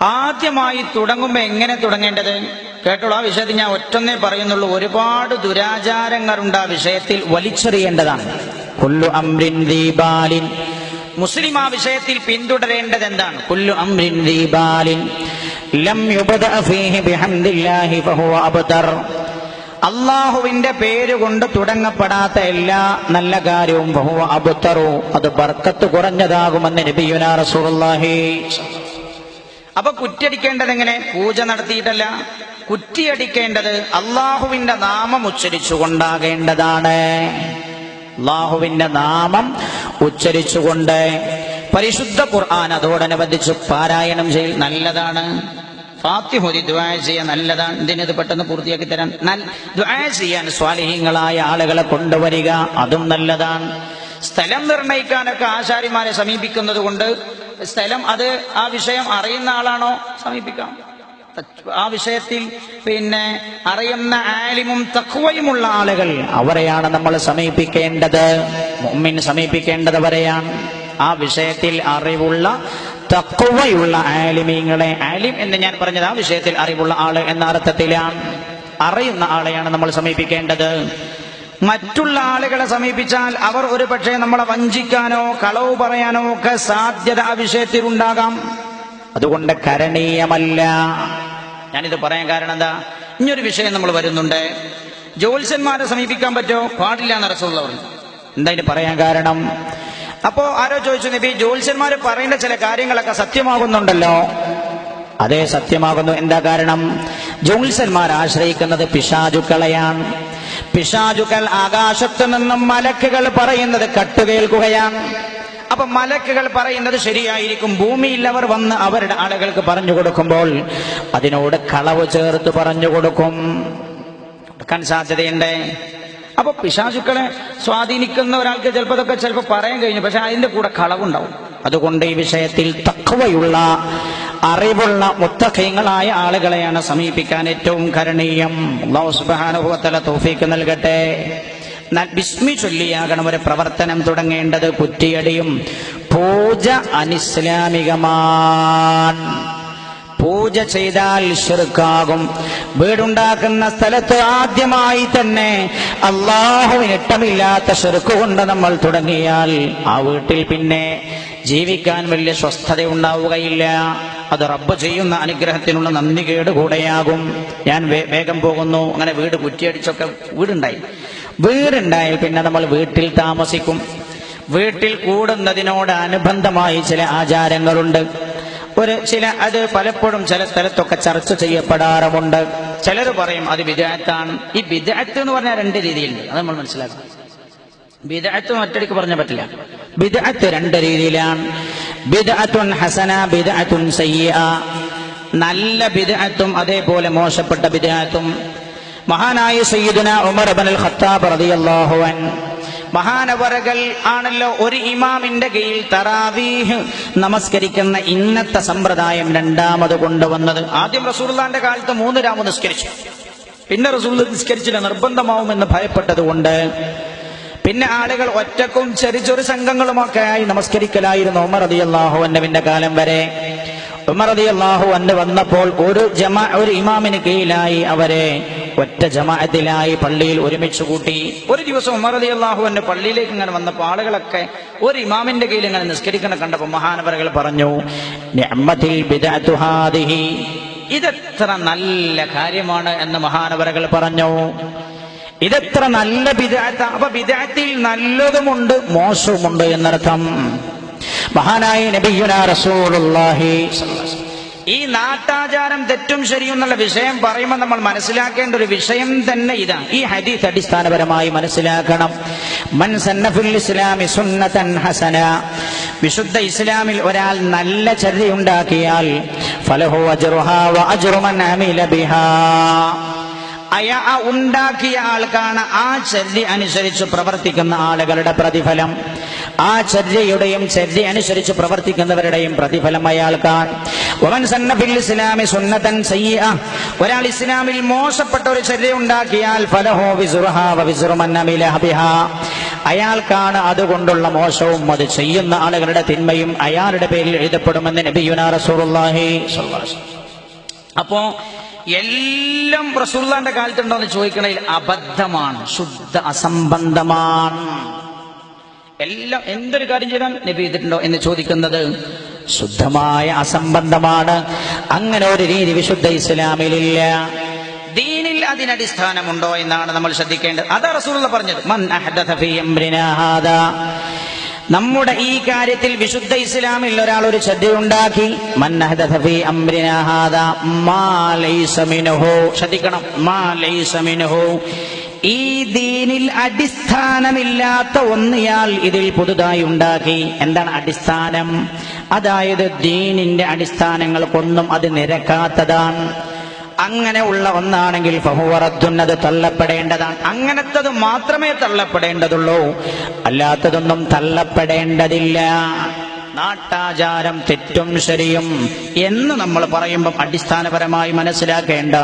ആദ്യമായി തുടങ്ങുമ്പോൾ എങ്ങനെ തുടങ്ങേണ്ടത്? കേട്ടോളൂ ആ വിഷയത്തിൽ ഞാൻ ഒറ്റന്നേ പറയുന്നുള്ളൂ. ഒരുപാട് ദുരാചാരങ്ങളുണ്ട് ആ വിഷയത്തിൽ വലിച്ചെറിയേണ്ടതാണ്. കൊല്ലു അമ്രിൻ ദീപാലിൻ മുസ്ലിം ആ വിഷയത്തിൽ പിന്തുടരേണ്ടത് എന്താണ്? കുല്ലു അമ്രിൻ ദീപാലിൻ ലം ഫീഹി ബിഹംദില്ലാഹി ഫഹുവ അള്ളാഹുവിന്റെ പേരുകൊണ്ട് തുടങ്ങപ്പെടാത്ത എല്ലാ നല്ല കാര്യവും ബഹുവ അബുത്തറു അത് ബർക്കത്ത് കുറഞ്ഞതാകുമെന്ന് നബിയുനാ റസൂലുള്ളാഹി അപ്പൊ കുറ്റിയടിക്കേണ്ടത് എങ്ങനെ? പൂജ നടത്തിയിട്ടല്ല. കുറ്റിയടിക്കേണ്ടത് അള്ളാഹുവിന്റെ നാമം ഉച്ചരിച്ചുകൊണ്ടാകേണ്ടതാണ്. അള്ളാഹുവിന്റെ നാമം ഉച്ചരിച്ചുകൊണ്ട് പരിശുദ്ധ ഖുർആൻ അതോടനുബന്ധിച്ച് പാരായണം ചെയ്യൽ നല്ലതാണ്. ഫാത്തിഹുരി ദ്വായ ചെയ്യാൻ നല്ലതാണ്. ഇതിനത് പെട്ടെന്ന് പൂർത്തിയാക്കി തരാൻ? ദ്വായ ചെയ്യാൻ സ്വാലിഹീങ്ങളായ ആളുകളെ കൊണ്ടുവരിക അതും നല്ലതാണ്. സ്ഥലം നിർണയിക്കാനൊക്കെ ആശാരിമാരെ സമീപിക്കുന്നത് കൊണ്ട് സ്ഥലം അത് ആ വിഷയം അറിയുന്ന ആളാണോ? സമീപിക്കാം. ആ വിഷയത്തിൽ പിന്നെ അറിയുന്ന ആലിമും തക്കുവയുമുള്ള ആളുകൾ അവരെയാണ് നമ്മൾ സമീപിക്കേണ്ടത്. മുമ്മിൻ സമീപിക്കേണ്ടത് അവരെയാണ്. ആ വിഷയത്തിൽ അറിവുള്ള തക്കുവയുള്ള ആലിമീങ്ങളെ ആലിം എന്ന് ഞാൻ പറഞ്ഞത് ആ വിഷയത്തിൽ അറിവുള്ള ആൾ എന്ന അർത്ഥത്തിലാണ്. അറിയുന്ന ആളെയാണ് നമ്മൾ സമീപിക്കേണ്ടത്. മറ്റുള്ള ആളുകളെ സമീപിച്ചാൽ അവർ ഒരു പക്ഷേ നമ്മളെ വഞ്ചിക്കാനോ കളവ് പറയാനോ ഒക്കെ സാധ്യത ആ വിഷയത്തിൽ ഉണ്ടാകാം അതുകൊണ്ട് കരണീയമല്ല. ഞാനിത് പറയാൻ കാരണം എന്താ? ഇനിയൊരു വിഷയം നമ്മൾ വരുന്നുണ്ട്. ജ്യോത്സ്യന്മാരെ സമീപിക്കാൻ പറ്റോ? പാടില്ല എന്ന് റസൂള്ള പറഞ്ഞു. എന്താ ഇനി പറയാൻ കാരണം? അപ്പോ ആരോ ചോദിച്ചു നബി ജ്യോത്സ്യന്മാര് പറയുന്ന ചില കാര്യങ്ങളൊക്കെ സത്യമാകുന്നുണ്ടല്ലോ. അതേ സത്യമാകുന്നു. എന്താ കാരണം? ജ്യോത്സ്യന്മാർ ആശ്രയിക്കുന്നത് പിശാചുക്കളെയാണ്. പിശാചുക്കൾ ആകാശത്തു നിന്നും മലക്കുകൾ പറയുന്നത് കട്ടുകേൽക്കുകയാണ് അപ്പൊ മലക്കുകൾ പറയുന്നത് ശരിയായിരിക്കും. ഭൂമിയിൽ അവർ വന്ന് അവരുടെ ആളുകൾക്ക് പറഞ്ഞു കൊടുക്കുമ്പോൾ അതിനോട് കളവ് ചേർത്ത് പറഞ്ഞു കൊടുക്കും. കൊടുക്കാൻ സാധ്യതയുണ്ട്. അപ്പൊ പിശാചുക്കളെ സ്വാധീനിക്കുന്ന ഒരാൾക്ക് ചിലപ്പോൾ അതൊക്കെ ചിലപ്പോൾ പറയാൻ കഴിഞ്ഞു പക്ഷെ അതിന്റെ കൂടെ കളവുണ്ടാവും. അതുകൊണ്ട് ഈ വിഷയത്തിൽ തക്കവയുള്ള അറിവുള്ള മുത്തഖയങ്ങളായ ആളുകളെയാണ് സമീപിക്കാൻ ഏറ്റവും കരണീയം. അള്ളാഹു സുബ്ഹാനഹു തോഫീക്ക് നൽകട്ടെ. ബിസ്മി ചൊല്ലിയാകണം ഒരു പ്രവർത്തനം തുടങ്ങേണ്ടത് കുറ്റിയടിയും പൂജ അനിസ്ലാമികമാണ് പൂജ ചെയ്താൽ ഷിർക്കാകും വീടുണ്ടാക്കുന്ന സ്ഥലത്ത് ആദ്യമായി തന്നെ അള്ളാഹുവിന് ഇട്ടമില്ലാത്ത ഷിർക്ക് കൊണ്ട് നമ്മൾ തുടങ്ങിയാൽ ആ വീട്ടിൽ പിന്നെ ജീവിക്കാൻ വലിയ സ്വസ്ഥത ഉണ്ടാവുകയില്ല അത് റബ്ബ് ചെയ്യുന്ന അനുഗ്രഹത്തിനുള്ള നന്ദി കേട് കൂടെയാകും ഞാൻ വേഗം പോകുന്നു. അങ്ങനെ വീട് കുറ്റിയടിച്ചൊക്കെ വീടുണ്ടായി. വീടുണ്ടായാൽ പിന്നെ നമ്മൾ വീട്ടിൽ താമസിക്കും. വീട്ടിൽ കൂടുന്നതിനോട് അനുബന്ധമായി ചില ആചാരങ്ങളുണ്ട്. ഒരു ചില അത് പലപ്പോഴും ചില സ്ഥലത്തൊക്കെ ചർച്ച ചെയ്യപ്പെടാറുമുണ്ട്. ചിലർ പറയും അത് വിദഗ്ധാണ് ഈ വിദഗ്ധ എന്ന് പറഞ്ഞാൽ രണ്ട് രീതിയിലുണ്ട്. അത് നമ്മൾ മനസ്സിലാക്കണം. വിദഗ്ധ ഒറ്റടിക്ക് പറഞ്ഞാൽ പറ്റില്ല. വിദഗ്ധ രണ്ട് രീതിയിലാണ്. ബിദഅത്തുൻ ഹസന ബിദഅത്തുൻ സയ്യിഅ. നല്ല ബിദഅത്തും അതേപോലെ മോശപ്പെട്ട ബിദഅത്തും. മഹാനായ സയ്യിദുന ഉമർ ഇബ്നുൽ ഖത്താബ് റളിയല്ലാഹു അൻ. മഹാനവറകൾ ആണല്ലോ ഒരു ഇമാമിന്റെ കീഴിൽ തറാവീഹ് നമസ്കരിക്കുന്ന ഇന്നത്തെ സമ്പ്രദായം രണ്ടാമത് കൊണ്ടുവന്നത്. ആദ്യം റസൂലുള്ളാന്റെ കാലത്ത് മൂന്ന് രാമ നിസ്കരിച്ചു. പിന്നെ റസൂൽ നിസ്കരിച്ചില്ല നിർബന്ധമാവുമെന്ന് ഭയപ്പെട്ടതുകൊണ്ട് പിന്നെ ആളുകൾ ഒറ്റക്കും ചെറിയ ചെറു സംഘങ്ങളുമൊക്കെ ആയി നമസ്കരിക്കലായിരുന്നു ഉമർ അതി അള്ളാഹു അന്നവിന്റെ കാലം വരെ. ഉമർ അതി അള്ളാഹു അന്ന് വന്നപ്പോൾ ഒരു ജമാ ഒരു ഇമാമിന് കീഴിലായി അവരെ ഒറ്റ ജമാഅത്തിലായി പള്ളിയിൽ ഒരുമിച്ച് കൂട്ടി. ഒരു ദിവസം ഉമർ അതി അള്ളാഹു എന്നെ പള്ളിയിലേക്ക് ഇങ്ങനെ വന്നപ്പോൾ ആളുകളൊക്കെ ഒരു ഇമാമിന്റെ കീഴിൽ ഇങ്ങനെ നിസ്കരിക്കണം കണ്ടപ്പോൾ മഹാനവരകൾ പറഞ്ഞു ഇതെത്ര നല്ല കാര്യമാണ് എന്ന് മഹാനവരകൾ പറഞ്ഞു. ഇതെത്ര നല്ല വിദാത്ത അപ്പൊ വിദാത്തിൽ നല്ലതുമുണ്ട് മോശവുമുണ്ട് എന്നർത്ഥം. മഹാനായ നബിയുന റസൂലുള്ളാഹി ഈ നാട്ടാചാരം തെറ്റും ശരിയും എന്നുള്ള വിഷയം പറയുമ്പോൾ നമ്മൾ മനസ്സിലാക്കേണ്ട ഒരു വിഷയം തന്നെ ഇതാണ്. ഈ ഹദീസ് അടിസ്ഥാനപരമായി മനസ്സിലാക്കണം. മൻ ഇസ്ലാമി സുന്നതൻ ഹസന. വിശുദ്ധ ഇസ്ലാമിൽ ഒരാൾ നല്ല ചരിതയുണ്ടാക്കിയാൽ ഫലഹു അജ്റുഹാ വ ബിഹാ. അയാ ഉണ്ടാക്കിയ ആൾക്കാണ് ആ ചര്യ അനുസരിച്ച് പ്രവർത്തിക്കുന്ന ആളുകളുടെ പ്രതിഫലം. ആ ചര്യയുടെയും ചര്യ അനുസരിച്ച് പ്രവർത്തിക്കുന്നവരുടെയും പ്രതിഫലം അയാൾക്കാണ്. ഒവൻ സന്നഫിൽ ഇസ്ലാമി സുന്നതൻ സയ്യ ഒരാൾ ഇസ്ലാമിൽ മോശപ്പെട്ട ഒരു ചര്യ ഉണ്ടാക്കിയാൽ ഫലഹോ ബിഹാ അയാൾക്കാണ് അതുകൊണ്ടുള്ള മോശവും അത് ചെയ്യുന്ന ആളുകളുടെ തിന്മയും അയാളുടെ പേരിൽ എഴുതപ്പെടുമെന്ന് നബിയുന. അപ്പോ എല്ലാം റസൂള്ളാന്റെ കാലത്തുണ്ടോ എന്ന് ചോദിക്കണതിൽ അബദ്ധമാണ് ശുദ്ധ അസംബന്ധമാണ്. എല്ലാം എന്തൊരു കാര്യം ചെയ്താൽ നബി ചെയ്തിട്ടുണ്ടോ എന്ന് ചോദിക്കുന്നത് ശുദ്ധമായ അസംബന്ധമാണ്. അങ്ങനെ ഒരു രീതി വിശുദ്ധ ഇസ്ലാമിലില്ല. ദീനിൽ അതിനടിസ്ഥാനമുണ്ടോ എന്നാണ് നമ്മൾ ശ്രദ്ധിക്കേണ്ടത്. അതാ റസൂള്ള പറഞ്ഞത് മൻ അഹദ ഹാദാ. നമ്മുടെ ഈ കാര്യത്തിൽ വിശുദ്ധ ഇസ്ലാമിൽ ഒരാൾ ഒരു ശ്രദ്ധയുണ്ടാക്കി ശ്രദ്ധിക്കണം ഈ ദീനിൽ അടിസ്ഥാനമില്ലാത്ത ഒന്നിയാൽ ഇതിൽ പുതുതായി ഉണ്ടാക്കി. എന്താണ് അടിസ്ഥാനം? അതായത് ദീനിന്റെ അടിസ്ഥാനങ്ങൾക്കൊന്നും അത് നിരക്കാത്തതാണ്. അങ്ങനെ ഉള്ള ഒന്നാണെങ്കിൽ ഫഹുവറത്തുന്നത് തള്ളപ്പെടേണ്ടതാണ്. അങ്ങനത്തത് മാത്രമേ തള്ളപ്പെടേണ്ടതുള്ളൂ. അല്ലാത്തതൊന്നും തള്ളപ്പെടേണ്ടതില്ല. നാട്ടാചാരം തെറ്റും ശരിയും എന്ന് നമ്മൾ പറയുമ്പം അടിസ്ഥാനപരമായി മനസ്സിലാക്കേണ്ട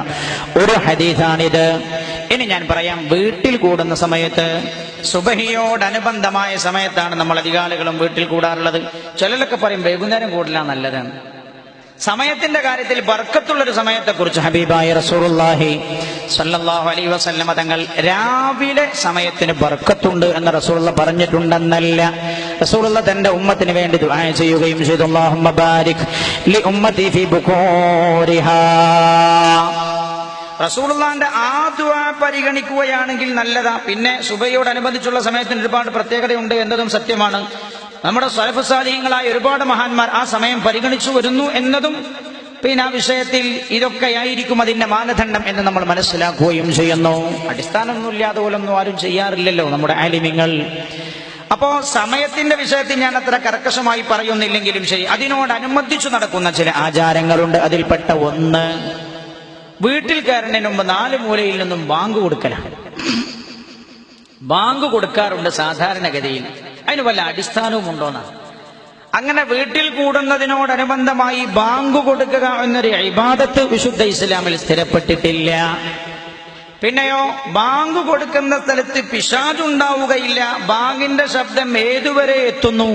ഒരു ഹദീസാണിത്. ഇനി ഞാൻ പറയാം വീട്ടിൽ കൂടുന്ന സമയത്ത് സുബഹിയോടനുബന്ധമായ സമയത്താണ് നമ്മൾ അധികാളികളും വീട്ടിൽ കൂടാറുള്ളത്. ചിലരൊക്കെ പറയും വൈകുന്നേരം കൂടില്ല നല്ലതാണ് സമയത്തിന്റെ കാര്യത്തിൽ ബർക്കത്തുള്ള ഒരു സമയത്തെക്കുറിച്ച് ഹബീബായ റസൂറുല്ലാഹി സല്ലാഹു അലൈ വസല്ലമ തങ്ങൾ രാവിലെ സമയത്തിന് ബർക്കത്തുണ്ട് എന്ന് റസൂള്ള പറഞ്ഞിട്ടുണ്ടെന്നല്ല. റസൂള്ള തന്റെ ഉമ്മത്തിന് വേണ്ടി ദുആ ചെയ്യുകയും ചെയ്തു. അല്ലാഹുമ്മ ബാരിക് ലി ഉമ്മതി ഫി റസൂലുള്ളാന്റെ ആ ദുആ പരിഗണിക്കുകയാണെങ്കിൽ നല്ലതാ. പിന്നെ സുബയോടനുബന്ധിച്ചുള്ള സമയത്തിന് ഒരുപാട് പ്രത്യേകതയുണ്ട് എന്നതും സത്യമാണ്. നമ്മുടെ സലഫ് സാലിഹ്യങ്ങളായ ഒരുപാട് മഹാന്മാർ ആ സമയം പരിഗണിച്ചു വരുന്നു എന്നതും പിന്നെ ആ വിഷയത്തിൽ ഇതൊക്കെയായിരിക്കും അതിന്റെ മാനദണ്ഡം എന്ന് നമ്മൾ മനസ്സിലാക്കുകയും ചെയ്യുന്നു. അടിസ്ഥാനമൊന്നുമില്ലാതെ പോലൊന്നും ആരും ചെയ്യാറില്ലല്ലോ നമ്മുടെ ആലിമ്യങ്ങൾ അപ്പോ സമയത്തിന്റെ വിഷയത്തിൽ ഞാൻ അത്ര കർക്കശമായി പറയുന്നില്ലെങ്കിലും ശരി അതിനോടനുബന്ധിച്ചു നടക്കുന്ന ചില ആചാരങ്ങളുണ്ട്. അതിൽപ്പെട്ട ഒന്ന് വീട്ടിൽ കയറുന്നതിന് മുമ്പ് നാല് മൂലയിൽ നിന്നും ബാങ്ക് കൊടുക്കലാണ്. ബാങ്ക് കൊടുക്കാറുണ്ട് സാധാരണഗതിയിൽ. അതിന് വല്ല അടിസ്ഥാനവും ഉണ്ടോന്നാണ് അങ്ങനെ വീട്ടിൽ കൂടുന്നതിനോടനുബന്ധമായി ബാങ്ക് കൊടുക്കുക എന്നൊരു ഇബാദത്ത് വിശുദ്ധ ഇസ്ലാമിൽ സ്ഥിരപ്പെട്ടിട്ടില്ല. പിന്നെയോ ബാങ്ക് കൊടുക്കുന്ന സ്ഥലത്ത് പിശാചുണ്ടാവുകയില്ല. ബാങ്കിന്റെ ശബ്ദം ഏതുവരെ എത്തുന്നു?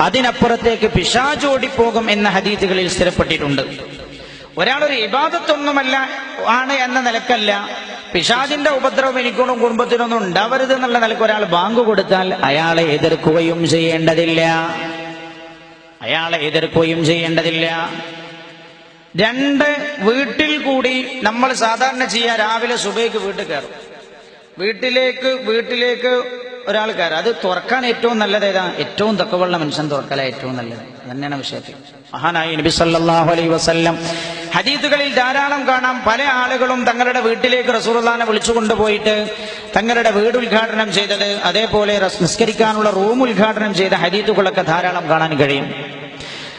അതിനപ്പുറത്തേക്ക് പിശാജ് ഓടിപ്പോകും എന്ന ഹദീതികളിൽ സ്ഥിരപ്പെട്ടിട്ടുണ്ട്. ഒരാളൊരു ഇബാദത്തൊന്നുമല്ല ആണ് എന്ന നിലക്കല്ല. പിശാജിന്റെ ഉപദ്രവം എനിക്കൊന്നും കുടുംബത്തിനൊന്നും ഉണ്ടാവരുത് എന്നുള്ള നിലയ്ക്ക് ഒരാൾ ബാങ്ക് കൊടുത്താൽ അയാളെ എതിർക്കുകയും ചെയ്യേണ്ടതില്ല. അയാളെ എതിർക്കുകയും ചെയ്യേണ്ടതില്ല. രണ്ട് വീട്ടിൽ കൂടി നമ്മൾ സാധാരണ ചെയ്യാ രാവിലെ സുബൈക്ക് വീട്ടിൽ കയറും. വീട്ടിലേക്ക് വീട്ടിലേക്ക് ഒരാൾ അത് തുറക്കാൻ ഏറ്റവും നല്ലത് ഏതാ? ഏറ്റവും തക്കവുള്ള മനുഷ്യൻ തുറക്കല ഏറ്റവും നല്ലത്. തന്നെയാണ് വിഷയത്തിൽ. മഹാനായി നബി സല്ലാഹു അലൈ വസല്ലം ഹദീത്തുകളിൽ ധാരാളം കാണാം. പല ആളുകളും തങ്ങളുടെ വീട്ടിലേക്ക് റസൂലുള്ളാനെ വിളിച്ചു കൊണ്ടുപോയിട്ട് തങ്ങളുടെ വീട് ഉദ്ഘാടനം ചെയ്തത് അതേപോലെ നിസ്കരിക്കാനുള്ള റൂം ഉദ്ഘാടനം ചെയ്ത ഹദീത്തുകളൊക്കെ ധാരാളം കാണാൻ കഴിയും.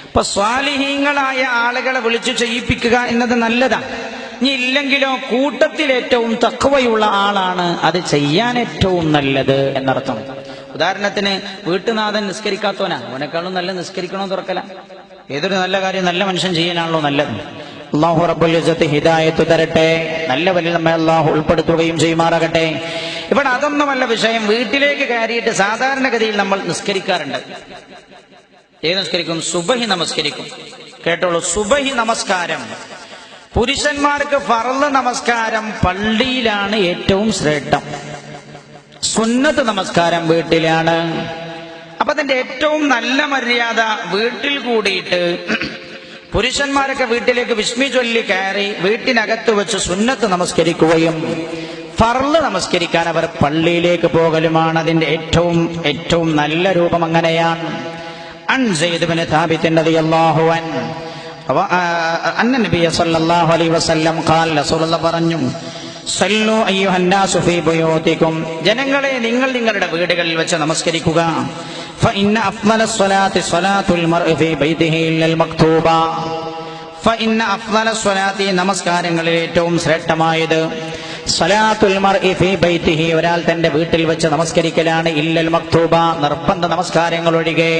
ഇപ്പൊ സ്വാലിഹീങ്ങളായ ആളുകളെ വിളിച്ചു ചെയ്യിപ്പിക്കുക എന്നത് നല്ലതാണ്. ഇനി ഇല്ലെങ്കിലോ കൂട്ടത്തിൽ ഏറ്റവും തക്കവയുള്ള ആളാണ്. അത് ചെയ്യാൻ ഏറ്റവും നല്ലത് എന്നർത്ഥം. ഉദാഹരണത്തിന് വീട്ടുനാഥൻ നിസ്കരിക്കാത്തവനാ. അവനേക്കാളും നല്ല നിസ്കരിക്കണോ തുറക്കല? ഏതൊരു നല്ല കാര്യം നല്ല മനുഷ്യൻ ചെയ്യാനാണല്ലോ നല്ലത്. അള്ളാഹു റബ്ബുൽ ഹിദായത്ത് തരട്ടെ. നല്ല വലിയ നമ്മെ അള്ളാഹു ഉൾപ്പെടുത്തുകയും ചെയ്യുമാറാകട്ടെ. ഇവിടെ അതൊന്നുമല്ല വിഷയം. വീട്ടിലേക്ക് കയറിയിട്ട് സാധാരണഗതിയിൽ നമ്മൾ നിസ്കരിക്കാറുണ്ട്. ഏത് നിസ്കരിക്കും? സുബഹി നമസ്കരിക്കും. കേട്ടോളൂ. സുബഹി നമസ്കാരം. പുരുഷന്മാർക്ക് ഫറൾ നമസ്കാരം പള്ളിയിലാണ് ഏറ്റവും ശ്രേഷ്ഠം. സുന്നത്ത് നമസ്കാരം വീട്ടിലാണ്. അപ്പൊ അതിന്റെ ഏറ്റവും നല്ല മര്യാദ വീട്ടിൽ കൂടിയിട്ട് പുരുഷന്മാരൊക്കെ വീട്ടിലേക്ക് വിസ്മി ചൊല്ലി കയറി വീട്ടിനകത്ത് വെച്ച് സുന്നത്ത് നമസ്കരിക്കുകയും ഫർൾ നമസ്കരിക്കാൻ അവർ പള്ളിയിലേക്ക് പോകലുമാണ്. അതിന്റെ ഏറ്റവും ഏറ്റവും നല്ല രൂപം അങ്ങനെയാണ്. അൺ ബിൻ താബിത്തിന്റെ അള്ളാഹുവാൻ അന്ന നബി സല്ലല്ലാഹു അലൈഹി വസല്ലം ഖാൽ റസൂലുള്ള പറഞ്ഞു സല്ലു ഫീ ജനങ്ങളെ നിങ്ങൾ നിങ്ങളുടെ വീടുകളിൽ വെച്ച് നമസ്കരിക്കുക. ഫഇന്ന മർഇ ഫീ ഇല്ലൽ മക്തൂബ. ഫഇന്ന നമസ്കാരങ്ങളിൽ ഏറ്റവും ശ്രേഷ്ഠമായത് സലാത്തുൽ മർഇ ഫീ ഒരാൾ തന്റെ വീട്ടിൽ വെച്ച് നമസ്കരിക്കലാണ് ഇല്ലൽ മക്തൂബ നിർബന്ധ നമസ്കാരങ്ങൾ ഒഴികെ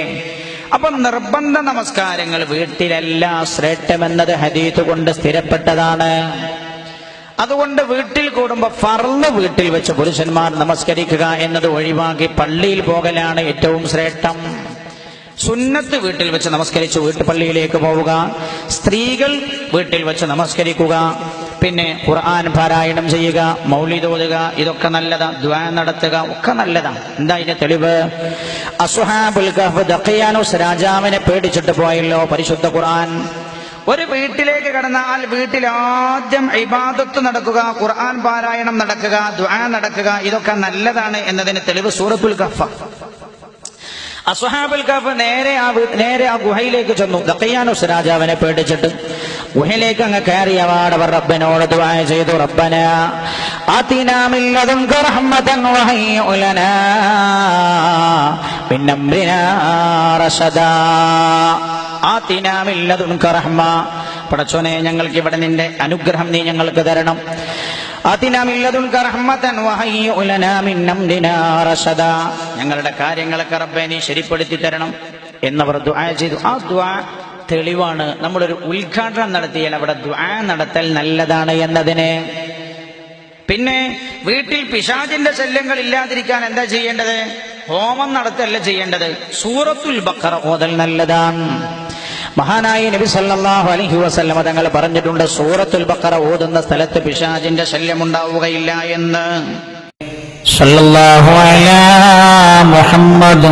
അപ്പം നിർബന്ധ നമസ്കാരങ്ങൾ വീട്ടിലല്ല ശ്രേഷ്ഠമെന്നത് ഹദീത്ത് കൊണ്ട് സ്ഥിരപ്പെട്ടതാണ്. അതുകൊണ്ട് വീട്ടിൽ കൂടുമ്പോൾ ഫർൾ വീട്ടിൽ വെച്ച് പുരുഷന്മാർ നമസ്കരിക്കുക എന്നത് ഒഴിവാക്കി പള്ളിയിൽ പോകലാണ് ഏറ്റവും ശ്രേഷ്ഠം. സുന്നത്ത് വീട്ടിൽ വെച്ച് നമസ്കരിച്ച് വീട്ടുപള്ളിയിലേക്ക് പോവുക. സ്ത്രീകൾ വീട്ടിൽ വെച്ച് നമസ്കരിക്കുക. പിന്നെ ഖുർആൻ പാരായണം ചെയ്യുക മൗലിതോതുക ഇതൊക്കെ നല്ലതാ. ദ്വാ നടത്തുക ഒക്കെ നല്ലതാ. എന്താ ഇതിന്റെ തെളിവ്? അസുഹാബുൽ കഹ്ഫ് രാജാവിനെ പേടിച്ചിട്ട് പോയല്ലോ പരിശുദ്ധ ഖുർആൻ. ഒരു വീട്ടിലേക്ക് കടന്നാൽ വീട്ടിൽ ആദ്യം ഇബാദത്ത് നടക്കുക ഖുർആൻ പാരായണം നടക്കുക ദ്വാ നടക്കുക ഇതൊക്കെ നല്ലതാണ് എന്നതിന് തെളിവ് സൂറത്തുൽ കഫ അസുഹാബുൽ കഫ് നേരെ ആ നേരെ ആ ഗുഹയിലേക്ക് ചെന്നു. ദക്കയാനുസ് രാജാവിനെ പേടിച്ചിട്ട്. ഗുഹയിലേക്ക് അങ്ങ് കയറി പാടവർ റബ്ബനോട് ദുബായ ചെയ്തു റബ്ബന അതിനാമില്ലതും ലദുൻക റഹ്മ പടച്ചോനെ ഞങ്ങൾക്ക് ഇവിടെ നിന്റെ അനുഗ്രഹം നീ ഞങ്ങൾക്ക് തരണം. ഞങ്ങളുടെ കാര്യങ്ങളൊക്കെ റബ്ബെ നീ ശരിപ്പെടുത്തി തരണം. എന്നവർ ദുആ ചെയ്തു. ആ ദുആ തെളിവാണ്. നമ്മളൊരു ഉദ്ഘാടനം നടത്തിയാൽ അവിടെ ദുആ നടത്തൽ നല്ലതാണ് എന്നതിന്. പിന്നെ വീട്ടിൽ പിശാചിന്റെ ശല്യങ്ങൾ ഇല്ലാതിരിക്കാൻ എന്താ ചെയ്യേണ്ടത്? ഹോമം നടത്തല്ല ചെയ്യേണ്ടത്. സൂറത്തുൽ ബക്കറ ഓതൽ നല്ലതാണ്. മഹാനായ നബി സല്ലാഹു അലഹി വസല്ലമ തങ്ങൾ പറഞ്ഞിട്ടുണ്ട് സൂറത്തുൽ ബക്കറ ഓതുന്ന സ്ഥലത്ത് പിശാചിന്റെ ശല്യം ഉണ്ടാവുകയില്ല എന്ന്. സല്ലല്ലാഹു അലാ മുഹമ്മദ്